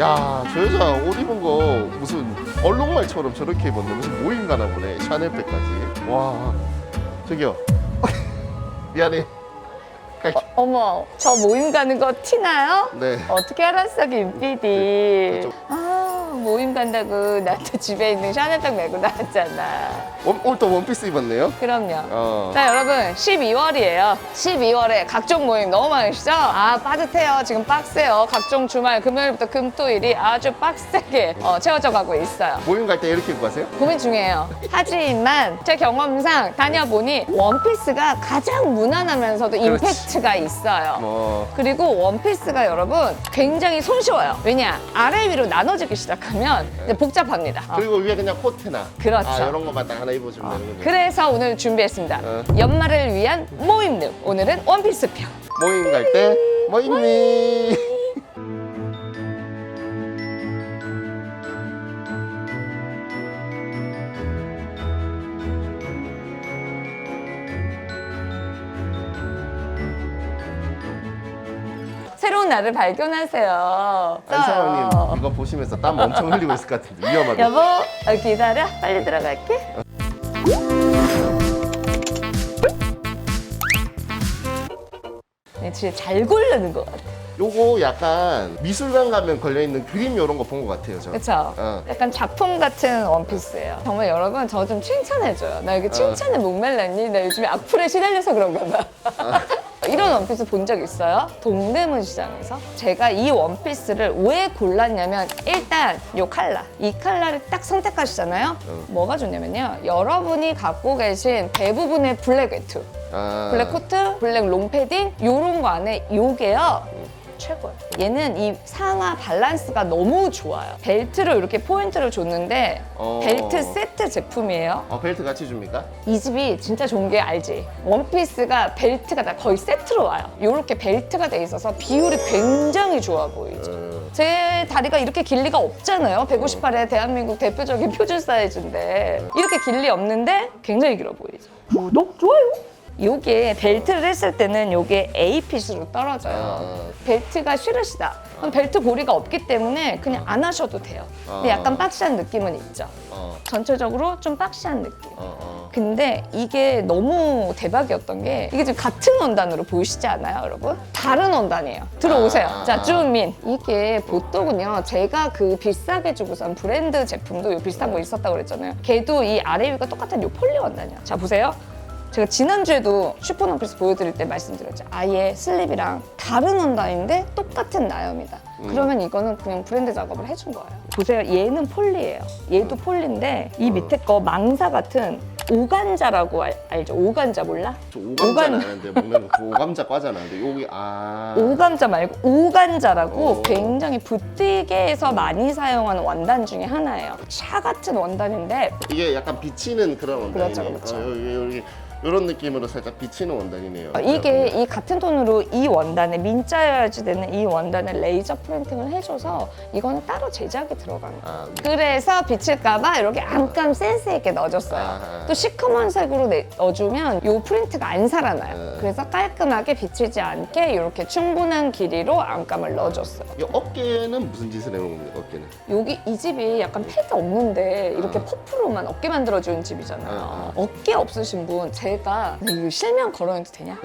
야, 저 여자 옷 입은 거 무슨 얼룩말처럼 저렇게 입었네. 무슨 모임 가나 보네. 샤넬백까지. 와, 저기요. 미안해. 갈게. 어머, 저 모임 가는 거 티나요? 네. 어떻게 알았어, 김 PD? 좀- 아, 모임 간다고 나한테 집에 있는 샤넬백 메고 나왔잖아. 원- 오늘 또 원피스 입었네요. 그럼요. 어. 자, 여러분, 12월이에요. 12월에 각종 모임 너무 많으시죠? 아, 빠듯해요. 지금 빡세요. 각종 주말, 금요일부터 금 토 일이 아주 빡세게 어, 채워져 가고 있어요. 모임 갈 때 이렇게 입고 가세요? 고민 중이에요. 하지만 제 경험상 다녀보니 원피스가 가장 무난하면서도 그렇지. 임팩트가 있어요. 뭐 그리고 원피스가 여러분 굉장히 손쉬워요. 왜냐? 아래 위로 나눠지기 시작하면 이제 복잡합니다. 어. 그리고 위에 그냥 코트나 그렇죠. 아, 이런 것만 딱 하나 입어주면 되는군요. 그래서 오늘 준비했습니다. 어. 연말을 위한 모임룩. 오늘은 원피스 편. 모임 갈 때 뭐 입니? 새로운 나를 발견하세요. 안사장님 이거 보시면서 땀 엄청 흘리고 있을 것 같은데 위험하다. 여보, 어, 기다려. 빨리 들어갈게. 네, 진짜 잘 고르는 것 같아. 요거 약간 미술관 가면 걸려 있는 그림 이런 거 본 것 같아요 저. 그쵸? 어. 약간 작품 같은 원피스예요. 정말 여러분 저 좀 칭찬해줘요. 나 이게 칭찬에 목말랐니? 나 요즘에 악플에 시달려서 그런가 봐. 이런 원피스 본 적 있어요? 동대문 시장에서? 제가 이 원피스를 왜 골랐냐면 일단 이 칼라, 이 칼라를 딱 선택하시잖아요? 뭐가 좋냐면요. 여러분이 갖고 계신 대부분의 블랙 외투, 아. 블랙 코트, 블랙 롱패딩 요런 거 안에 요게요. 최고예요. 얘는 이 상하 밸런스가 너무 좋아요. 벨트로 이렇게 포인트를 줬는데 어. 벨트 세트 제품이에요. 어 벨트 같이 줍니까? 이 집이 진짜 좋은 게 알지? 원피스가 벨트가 다 거의 세트로 와요. 이렇게 벨트가 돼 있어서 비율이 굉장히 좋아 보이죠. 어. 제 다리가 이렇게 길 리가 없잖아요. 158에 대한민국 대표적인 표준 사이즈인데 이렇게 길리 없는데 굉장히 길어 보이죠. 구독 좋아요. 요게 벨트를 했을 때는 요게 A핏으로 떨어져요. 아. 벨트가 싫으시다. 그럼 벨트 고리가 없기 때문에 그냥 안 하셔도 돼요. 근데 약간 아. 박시한 느낌은 있죠. 어. 전체적으로 좀 박시한 느낌. 어, 어. 근데 이게 너무 대박이었던 게 이게 지금 같은 원단으로 보이시지 않아요, 여러분? 다른 원단이에요. 들어오세요. 아, 자, 아. 쭈민. 이게 보통은요, 제가 그 비싸게 주고 산 브랜드 제품도 요 비슷한 거 있었다고 그랬잖아요. 걔도 이 아래 위가 똑같은 요 폴리 원단이야. 자, 보세요. 제가 지난주에도 슈퍼노피스 보여드릴 때 말씀드렸죠. 아예 슬립이랑 다른 원단인데 똑같은 나염이다. 그러면 이거는 그냥 브랜드 작업을 해준 거예요. 보세요. 얘는 폴리예요. 얘도 폴리인데 이 밑에 거 망사 같은 오간자라고 알, 알죠? 오간자 몰라? 저 오감자는 아는데 먹는 거 오감자 과잖아. 근데 여기 아. 오감자 말고 오간자라고 오. 굉장히 부티게에서 많이 사용하는 원단 중에 하나예요. 차 같은 원단인데 이게 약간 비치는 그런 원단이네요. 그렇죠, 그렇죠. 어, 여기 여기 이런 느낌으로 살짝 비치는 원단이네요. 어, 이게 이 같은 톤으로 이 원단에 민자여야지 되는 이 원단에 레이저 프린팅을 해줘서 이거는 따로 제작이 들어간 거예요. 아, 그래서 비칠까봐 이렇게 안감 센스 있게 넣어줬어요. 아하. 또 시커먼 색으로 내- 넣어주면 이 프린트가 안 살아나요. 네. 그래서 깔끔하게 비치지 않게 이렇게 충분한 길이로 안감을 넣어줬어요. 이 어깨는 무슨 짓을 해놓은 겁니까? 어깨는? 여기 이 집이 약간 팩이 없는데 이렇게 퍼프로만 어깨 만들어주는 집이잖아요. 아. 어깨 없으신 분 제가 근데 이거 실명 걸어내도 되냐?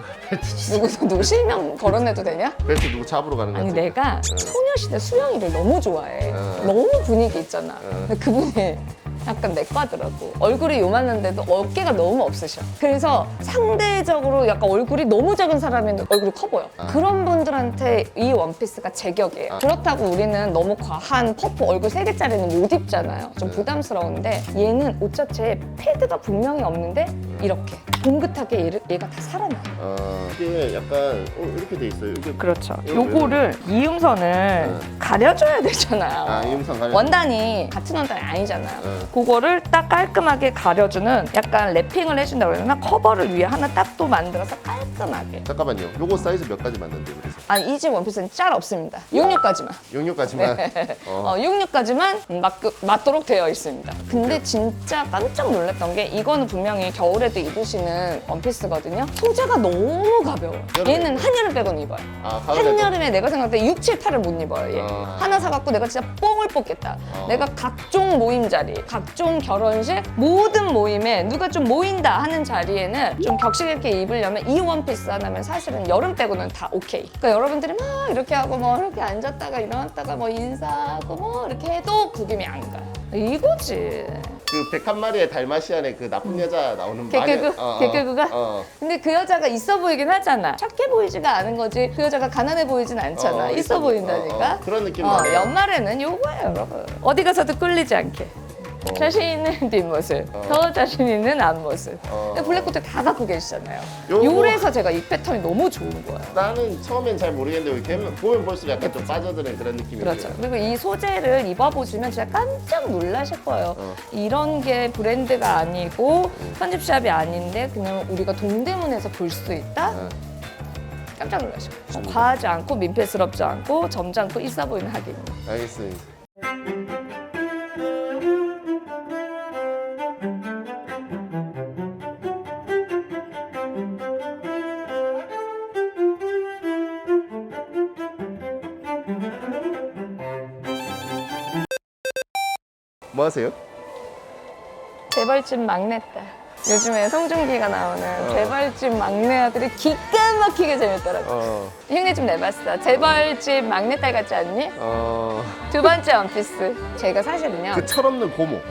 누구 누구 실명 걸어내도 되냐? 벨트 누구 잡으러 가는 거 아니? 내가 소녀시대 수영이를 너무 좋아해. 어. 너무 분위기 있잖아. 어. 근데 그분이 약간 내과더라고. 얼굴이 요만한데도 어깨가 너무 없으셔. 그래서 상대적으로 약간 얼굴이 너무 작은 사람인데 얼굴이 커 보여. 아. 그런 분들한테 이 원피스가 제격이에요. 아. 그렇다고 우리는 너무 과한 퍼프 얼굴 세개짜리는 못 입잖아요. 좀 네. 부담스러운데 얘는 옷 자체에 패드가 분명히 없는데 이렇게 봉긋하게 얘를, 얘가 다 살아나요. 어, 이게 약간 어, 이렇게 돼 있어요. 이게 그렇죠. 요거를 이음선을 네. 가려줘야 되잖아요. 아, 이음선 가려. 원단이 같은 원단이 아니잖아요. 네. 그거를 딱 깔끔하게 가려주는 약간 랩핑을 해준다고 되나? 커버를 위에 하나 딱 또 만들어서 깔끔하게. 잠깐만요. 요거 사이즈 몇 가지 맞는데 그래서 아, 이 집 원피스는 짤 없습니다. 66까지만. 용료까지만. 어. 어, 66까지만 맞, 맞도록 되어 있습니다. 근데 진짜 깜짝 놀랐던 게 이거는 분명히 겨울에도 입으시는 원피스거든요. 소재가 너무 가벼워. 여름에 얘는 한여름 빼고는 입어요. 아. 한여름에 내가 생각할 때 6, 7, 8을 못 입어요. 얘. 아. 하나 사갖고 내가 진짜 뽕을 뽑겠다. 어. 내가 각종 모임 자리, 각종 결혼식, 모든 모임에 누가 좀 모인다 하는 자리에는 좀 격식 있게 입으려면 이 원피스 하나면 사실은 여름 빼고는 다 오케이. 그러니까 여러분들이 막 이렇게 하고 뭐 이렇게 앉았다가 일어났다가 뭐 인사하고 뭐 이렇게 해도 구김이 안 가요. 이거지. 그 101마리의 달마시안에 그 나쁜 여자 나오는 개개그? 마녀- 어, 어, 개개그가? 어. 근데 그 여자가 있어 보이긴 하잖아. 착해 보이지가 않은 거지. 그 여자가 가난해 보이진 않잖아. 어, 있어 있어 보이- 보인다니까. 어, 어. 그런 느낌 어, 나네요. 연말에는 요거예요, 여러분. 어디 가서도 끌리지 않게. 어. 자신 있는 뒷모습, 어. 더 자신 있는 앞모습. 어. 근데 블랙코트 다 갖고 계시잖아요. 요거- 요래서 제가 이 패턴이 너무 좋은 거예요. 나는 처음엔 잘 모르겠는데 이렇게 보면 볼수록 약간 좀 빠져드는 그런 느낌이 그렇죠. 들어요. 그리고 이 소재를 입어보시면 진짜 깜짝 놀라실 거예요. 어. 이런 게 브랜드가 아니고 편집샵이 아닌데 그냥 우리가 동대문에서 볼 수 있다? 어. 깜짝 놀라실 거예요. 어, 과하지 않고 민폐스럽지 않고 점잖고 있어 보이는 하객입니다. 알겠습니다. 뭐 하세요? 재벌집 막내딸. 요즘에 송중기가 나오는 어. 재벌집 막내 아들이 기가 막히게 재밌더라고. 어, 흉내 좀 내봤어. 재벌집 막내딸 같지 않니? 어, 두 번째 원피스. 제가 사실은요. 그 철없는 고모.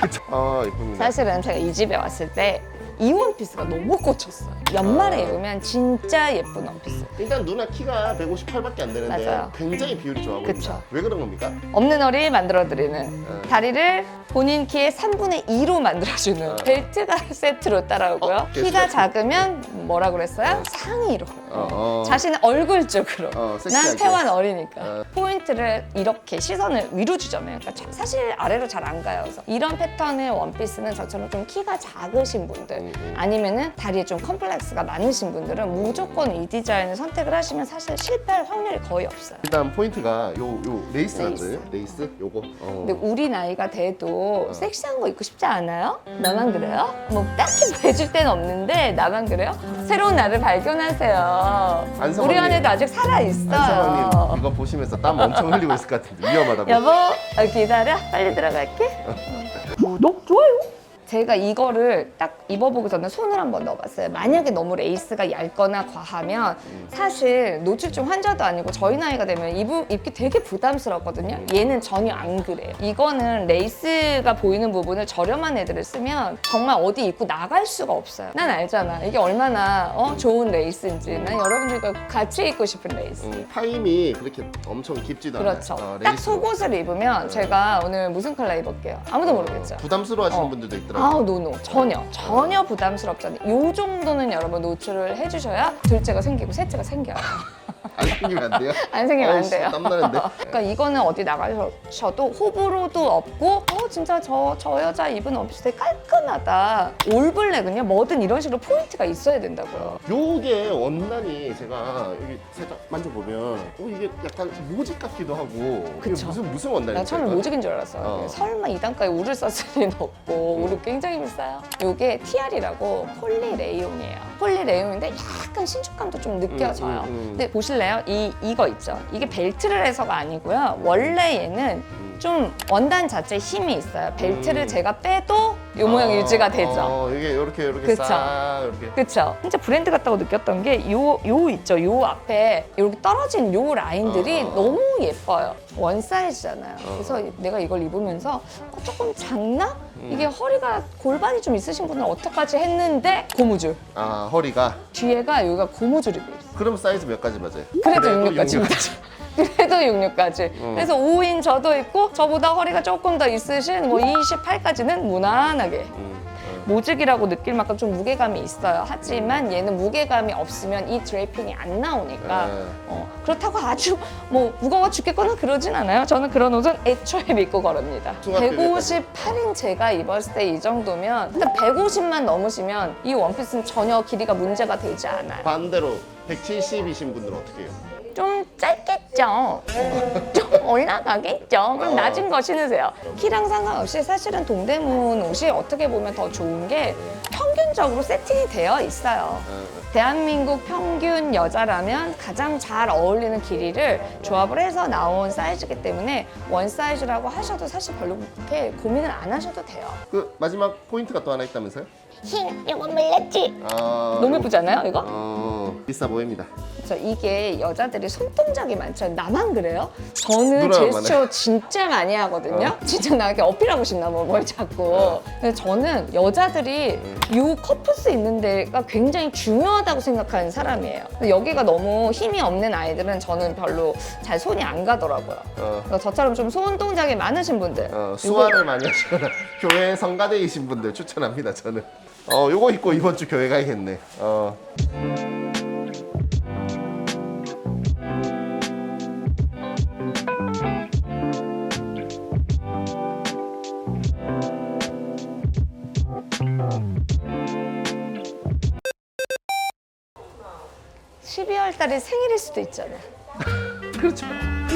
그 철- 아, 이쁩니다. 사실은 제가 이 집에 왔을 때 이 원피스가 너무 꽂혔어요. 연말에 아. 입으면 진짜 예쁜 원피스. 일단 누나 키가 158밖에 안 되는데 맞아요. 굉장히 비율이 좋아 보입니다. 그쵸. 왜 그런 겁니까? 없는 어리 만들어드리는 네. 다리를 본인 키의 3분의 2로 만들어주는 어. 벨트가 세트로 따라오고요. 어, 키가 섹시하지. 작으면 뭐라 그랬어요? 상의로. 어, 어. 자신의 얼굴 쪽으로. 어, 난 섹시하게. 태완 어리니까. 어. 포인트를 이렇게 시선을 위로 주잖아요. 그러니까 자- 사실 아래로 잘 안 가요. 그래서 이런 패턴의 원피스는 저처럼 좀 키가 작으신 분들 음, 음. 아니면은 다리에 좀 컴플렉스가 많으신 분들은 무조건 이 디자인을 선택을 하시면 사실 실패할 확률이 거의 없어요. 일단 포인트가 요, 요 레이스 레이스. 같은 레이스? 요거? 어. 근데 우리 나이가 돼도 섹시한 거 입고 싶지 않아요? 나만 그래요? 뭐 딱히 해줄 데는 없는데 나만 그래요? 새로운 나를 발견하세요. 안성환님. 우리 안에도 아직 살아 있어요. 이거 보시면서 땀 엄청 흘리고 있을 것 같은데 위험하다고. 여보, 어, 기다려. 빨리 들어갈게. 구독, 좋아요. 제가 이거를 딱 입어보기 전에 손을 한번 넣어봤어요. 만약에 너무 레이스가 얇거나 과하면 사실 노출증 환자도 아니고 저희 나이가 되면 입, 입기 되게 부담스럽거든요. 얘는 전혀 안 그래요. 이거는 레이스가 보이는 부분을 저렴한 애들을 쓰면 정말 어디 입고 나갈 수가 없어요. 난 알잖아. 이게 얼마나 어, 좋은 레이스인지. 난 여러분들과 같이 입고 싶은 레이스. 음, 파임이 그렇게 엄청 깊지도 그렇죠. 않아요. 어, 딱 레이스로. 속옷을 입으면 제가 오늘 무슨 컬러 입을게요. 아무도 모르겠죠. 부담스러워하시는 어. 분들도 있더라고요. 아우 노노 전혀 전혀 부담스럽지 않아요. 요 정도는 여러분 노출을 해주셔야 둘째가 생기고 셋째가 생겨요. 안 생기면 안 돼요? 안 생기면 안 아이씨, 돼요. 땀나는데. 그러니까 이거는 어디 나가셔도 호불호도 없고 어 진짜 저, 저 여자 입은 원피스 되게 깔끔하다. 올블랙은요 뭐든 이런 식으로 포인트가 있어야 된다고요. 요게 원단이 제가 여기 살짝 만져보면 어, 이게 약간 모직 같기도 하고 이게 그쵸. 무슨 무슨 원단일까? 나 처음에 모직인 줄 알았어요. 어. 설마 이 단가에 울을 썼을 리는 없고 음. 울을 굉장히 비싸요. 이게 TR이라고 폴리레이온이에요. 폴리레이온인데 약간 신축감도 좀 느껴져요. 음, 음, 음. 근데 보실래요? 이 이거 있죠. 이게 벨트를 해서가 아니고요. 원래 얘는 좀 원단 자체에 힘이 있어요. 벨트를 음. 제가 빼도 요 모양 이 유지가 되죠. 어, 이게 이렇게 이렇게 그쵸. 싹 이렇게. 그쵸? 진짜 브랜드 같다고 느꼈던 게 요 요 있죠. 요 앞에 이렇게 떨어진 요 라인들이 어. 너무 예뻐요. 원 사이즈잖아요. 어. 그래서 내가 이걸 입으면서 어, 조금 작나? 음. 이게 허리가 골반이 좀 있으신 분은 어떡하지 했는데 고무줄. 아 허리가. 뒤에가 여기가 고무줄이 돼 있어. 그럼 사이즈 몇 가지 맞아요? 그래도 66까지입니다. 그래도 66까지. 어. 그래서 5인 저도 있고 저보다 허리가 조금 더 있으신 뭐 28까지는 무난하게. 음, 어. 모직이라고 느낄 만큼 좀 무게감이 있어요. 하지만 얘는 무게감이 없으면 이 드레이핑이 안 나오니까 네. 어, 그렇다고 아주 뭐 무거워 죽겠거나 그러진 않아요. 저는 그런 옷은 애초에 믿고 걸읍니다. 중학교 158인 제가 입었을 때 이 정도면 일단 150만 넘으시면 이 원피스는 전혀 길이가 문제가 되지 않아요. 반대로 170이신 분들은 어떻게 해요? 좀 짧겠죠. 좀 올라가겠죠. 그럼 어. 낮은 거 신으세요. 키랑 상관없이 사실은 동대문 옷이 어떻게 보면 더 좋은 게 평균적으로 세팅이 되어 있어요. 어, 대한민국 평균 여자라면 가장 잘 어울리는 길이를 조합을 해서 나온 사이즈이기 때문에 원 사이즈라고 하셔도 사실 별로 그렇게 고민을 안 하셔도 돼요. 그 마지막 포인트가 또 하나 있다면서요? 힝, 이거 몰랐지? 아, 너무 예쁘잖아요, 이거? 어, 비싸 보입니다. 그래서 이게 여자들이 손동작이 많죠. 나만 그래요? 저는 누나만 제스처 진짜 많이 하거든요. 진짜 나에게 어필하고 싶나 뭐, 뭘 자꾸. 근데 저는 여자들이 이 커프스 있는 데가 굉장히 중요하다고 생각하는 사람이에요. 근데 여기가 너무 힘이 없는 아이들은 저는 별로 잘 손이 안 가더라고요. 어, 그래서 저처럼 좀 손 동작이 많으신 분들. 어, 수화를 많이 하시거나 교회 성가대이신 분들 추천합니다. 저는. 어, 요거 입고 이번 주 교회 가야겠네. 어. 이거 12월 달에 생일일 수도 있잖아요. 그렇죠.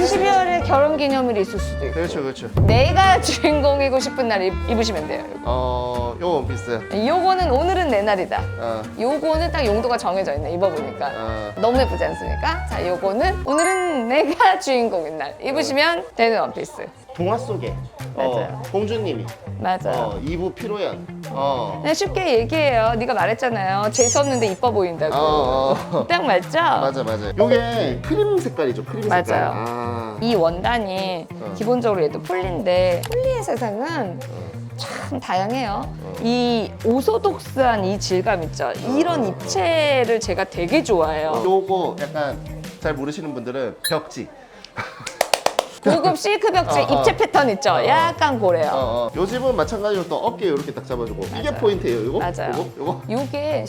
12월에 결혼 기념일이 있을 수도 있고. 그렇죠, 그렇죠. 내가 주인공이고 싶은 날 입, 입으시면 돼요. 어, 요 원피스. 요거는 오늘은 내 날이다. 어, 요거는 딱 용도가 정해져 있네 입어보니까 어. 너무 예쁘지 않습니까? 자 요거는 오늘은 내가 주인공인 날 입으시면 되는 원피스 동화 속에 어, 맞아요. 공주님이 맞아요 어, 2부 피로연. 어. 그냥 쉽게 얘기해요 네가 말했잖아요 재수 없는데 이뻐 보인다고 어, 어. 딱 맞죠? 맞아, 맞아. 요게 크림 색깔이죠, 크림 색깔. 맞아요. 아. 이 원단이 어. 기본적으로 얘도 폴리인데 폴리의 세상은 참 다양해요. 이 오소독스한 이 질감 있죠. 이런 입체를 제가 되게 좋아해요. 요거 약간 잘 모르시는 분들은 벽지. 고급 실크 벽지 어, 어. 입체 패턴 있죠. 어. 약간 고래요. 어, 어. 요즘은 마찬가지로 또 어깨 이렇게 딱 잡아주고 이게 맞아요. 포인트예요. 요거? 맞아요. 요거? 요거? 요게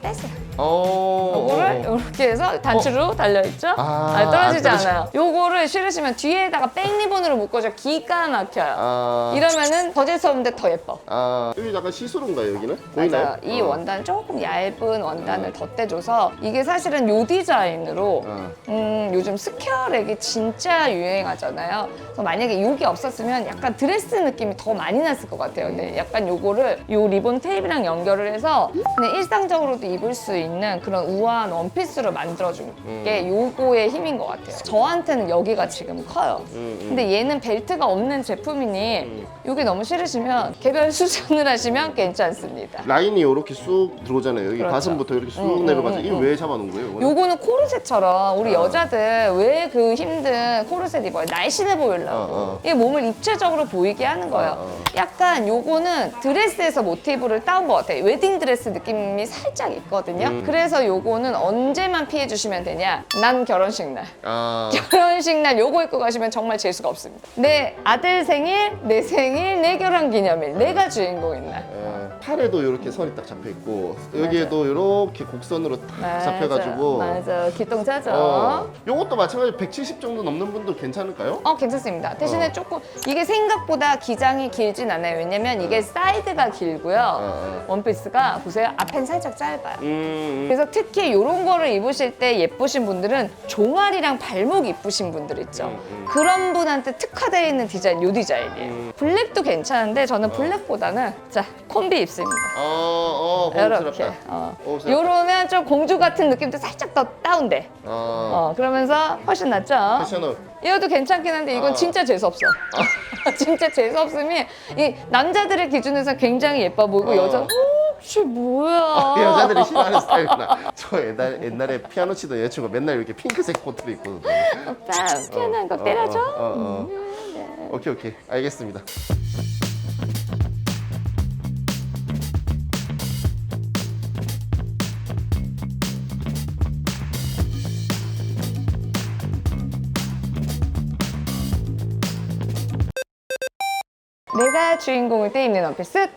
빼세요. 어. 요거를 어, 어. 이렇게 해서 단추로 달려있죠? 아, 아, 떨어지지 안. 않아요. 요거를 싫으시면 뒤에다가 백리본으로 묶어줘 기가 막혀요. 아. 이러면은 더 재수 없는데 더 예뻐. 아. 여기 약간 시스루인가 요, 여기는? 보이나요? 맞아요. 이 어. 원단 조금 얇은 원단을 덧대줘서 이게 사실은 요 디자인으로 어. 음, 요즘 스퀘어 렉이 진짜 유행하 잖아요. 그래서 만약에 요게 없었으면 약간 드레스 느낌이 더 많이 났을 것 같아요. 근데 약간 요거를 요 리본 테이프랑 연결을 해서 그냥 일상적으로도 입을 수 있는 그런 우아한 원피스로 만들어준 게 요거의 힘인 것 같아요. 저한테는 여기가 지금 커요. 음, 음. 근데 얘는 벨트가 없는 제품이니 요게 너무 싫으시면 개별 수선을 하시면 괜찮습니다. 라인이 이렇게 쑥 들어오잖아요. 여기 그렇죠. 가슴부터 이렇게 쑥 음, 내려가서 음, 이거 음. 왜 잡아놓은 거예요? 이거는? 요거는 코르셋처럼 우리 어. 여자들 왜 그 힘든 코르셋 입어요? 날씬해 보이려고. 어, 어. 이게 몸을 입체적으로 보이게 하는 거예요. 어, 어. 약간 요거는 드레스에서 모티브를 따온 것 같아요. 웨딩 드레스 느낌이 살짝 있거든요. 음. 그래서 요거는 언제만 피해 주시면 되냐? 난 결혼식 날. 아. 결혼식 날 요거 입고 가시면 정말 재수가 없습니다. 내 아들 생일, 내 생일, 내 결혼 기념일, 내가 주인공인 날. 어, 팔에도 이렇게 선이 딱 잡혀 있고 여기에도 이렇게 곡선으로 딱 잡혀가지고 맞아, 기똥차죠. 어, 요것도 마찬가지로 170 정도 넘는 분도 괜찮을 까요? 어 괜찮습니다. 대신에 어. 조금 이게 생각보다 기장이 길진 않아요. 왜냐면 이게 사이드가 길고요. 어. 원피스가 보세요. 앞엔 살짝 짧아요. 음, 그래서 특히 이런 거를 입으실 때 예쁘신 분들은 종아리랑 발목 이쁘신 분들 있죠. 음, 음. 그런 분한테 특화되어 있는 디자인, 요 디자인이에요. 음. 블랙도 괜찮은데 저는 블랙보다는 자 콤비 입습니다. 어, 어, 이렇게. 어. 요러면 좀 공주 같은 느낌도 살짝 더 다운돼. 어, 어, 그러면서 훨씬 낫죠. 패션업. 이것도 괜찮긴 한데 이건 어. 진짜 재수 없어. 진짜 재수 없으면 이 남자들의 기준에서 굉장히 예뻐 보이고 어. 여자 혹시 뭐야? 여자들이 싫어하는 스타일이구나. 저 옛날, 옛날에 피아노 치던 여자친구가 맨날 이렇게 핑크색 코트를 입거든요. 오빠 피아노 거 때려줘. 어, 어, 어. 음, 네. 오케이, 오케이. 알겠습니다. 내가 주인공일 때 입는 원피스 2.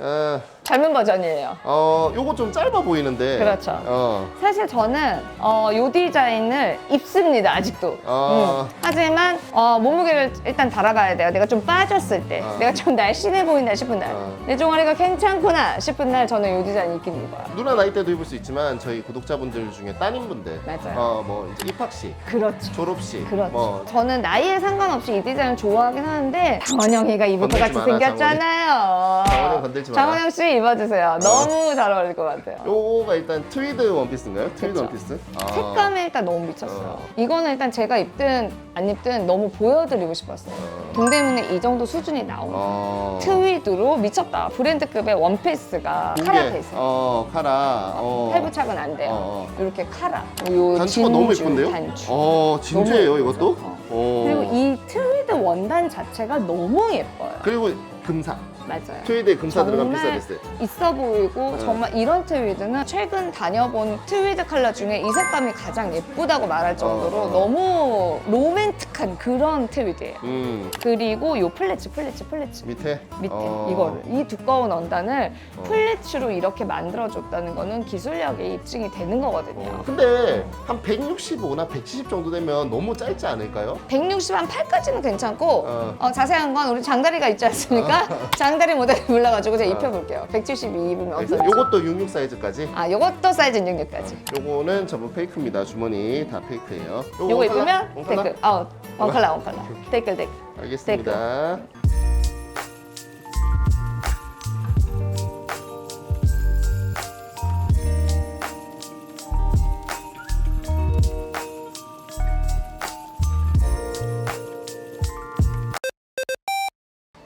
아, 젊은 버전이에요. 어, 요거 좀 짧아 보이는데. 그렇죠. 어. 사실 저는 어, 요 디자인을 입습니다 아직도. 어. 음. 하지만 어, 몸무게를 일단 달아가야 돼요. 내가 좀 빠졌을 때, 어. 내가 좀 날씬해 보인다 싶은 날, 어. 내 종아리가 괜찮구나 싶은 날 저는 요 디자인 입긴 입어요. 누나 나이 때도 입을 수 있지만 저희 구독자분들 중에 따님분들 맞아요. 어, 뭐 이제 입학식, 그렇죠. 졸업식, 그렇죠. 뭐 저는 나이에 상관없이 이 디자인을 좋아하긴 하는데 장원영이가 입을 것 건들지 같이 마라, 생겼잖아요. 장원영 건들지 마라. 장원영 씨 입어주세요. 너무 잘 어울릴 것 같아요. 요거가 일단 트위드 원피스인가요? 트위드 그쵸. 원피스? 아. 색감에 일단 너무 미쳤어요. 어. 이거는 일단 제가 입든 안 입든 너무 보여드리고 싶었어요. 어. 동대문에 이 정도 수준이 나오는 어. 트위드로 미쳤다. 브랜드급의 원피스가. 카라 베이스. 어, 카라. 어. 팔부착은 안 돼요. 어, 이렇게 카라. 요 단추가 너무 진주 예쁜데요? 단추. 어, 진주예요, 너무 이것도? 어. 그리고 이 트위드 원단 자체가 너무 예뻐요. 그리고 금사. 맞아요. 트위드에 금사 들어간 정말 비싸 베스트. 있어 보이고 네. 정말 이런 트위드는 최근 다녀본 트위드 컬러 중에 이 색감이 가장 예쁘다고 말할 정도로 어. 너무 로맨틱한 그런 트위드예요. 음. 그리고 요 플래츠 플래츠 플래츠 밑에 밑에 어. 이거를 이 두꺼운 원단을 어. 플래츠로 이렇게 만들어줬다는 거는 기술력이 입증이 되는 거거든요. 어. 근데 한 165나 170 정도 되면 너무 짧지 않을까요? 160 한 8까지는 괜찮고 어. 어, 자세한 건 우리 장다리가 있지 않습니까? 장다리 모델 불러가지고 제가 어. 입혀볼게요. 172 입으면 어떨지. 요것도 66 사이즈까지. 아, 요것도 사이즈 66까지. 요거는 전부 페이크입니다. 주머니 다 페이크예요. 요거 원칼라? 입으면 원칼라? 댓글. 어, 원칼라, 원칼라. 댓글, 댓글. 알겠습니다.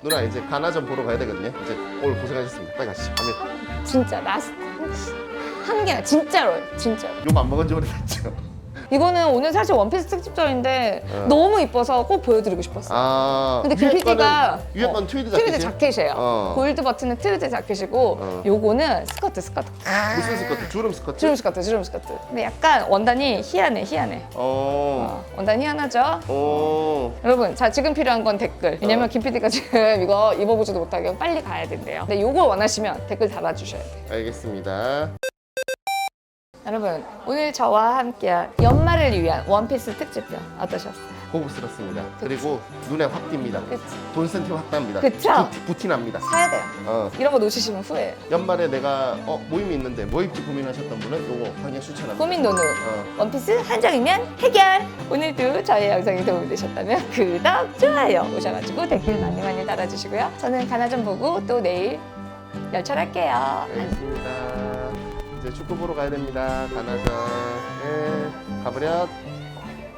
누나 이제 가나점 보러 가야 되거든요. 이제 오늘 고생하셨습니다. 빨리 가시죠. 갑니다. 진짜 라스트. 한 개야. 진짜로요. 진짜로. 요거 안 먹은 지 오래됐죠. 이거는 오늘 사실 원피스 특집전인데 어. 너무 이뻐서 꼭 보여드리고 싶었어 요. 아. 근데 김 위에 PD가 거는- 위에 건 트위드 자켓이에요? 자켓이에요. 어. 골드 버튼은 트위드 자켓이고 어. 요거는 스커트 스커트. 무슨 스커트? 주름 스커트? 주름 스커트 주름 스커트. 근데 약간 원단이 희한해 희한해. 어. 어, 원단 희한하죠? 어. 여러분, 자 지금 필요한 건 댓글. 왜냐면 어. 김 PD가 지금 이거 입어보지도 못하게 빨리 가야 된대요. 근데 요걸 원하시면 댓글 달아주셔야 돼요. 알겠습니다. 여러분, 오늘 저와 함께한 연말을 위한 원피스 특집편 어떠셨어요? 고급스럽습니다. 그리고 눈에 확 띕니다. 그치? 돈 센티 확 납니다. 그쵸? 부티, 부티납니다. 사야 돼요. 어. 이런 거 놓치시면 후회해요. 연말에 내가 어, 모임이 있는데 뭐 입지 고민하셨던 분은 요거 강력 추천합니다. 고민 노노. 어. 원피스 한 장이면 해결! 오늘도 저희 영상이 도움이 되셨다면 구독, 좋아요 오셔가지고 댓글 많이 많이 달아주시고요. 저는 가나 좀 보고 또 내일 열철할게요. 알겠습니다. 이제 축구 보러 가야 됩니다. 가나서. 예. 가버렸.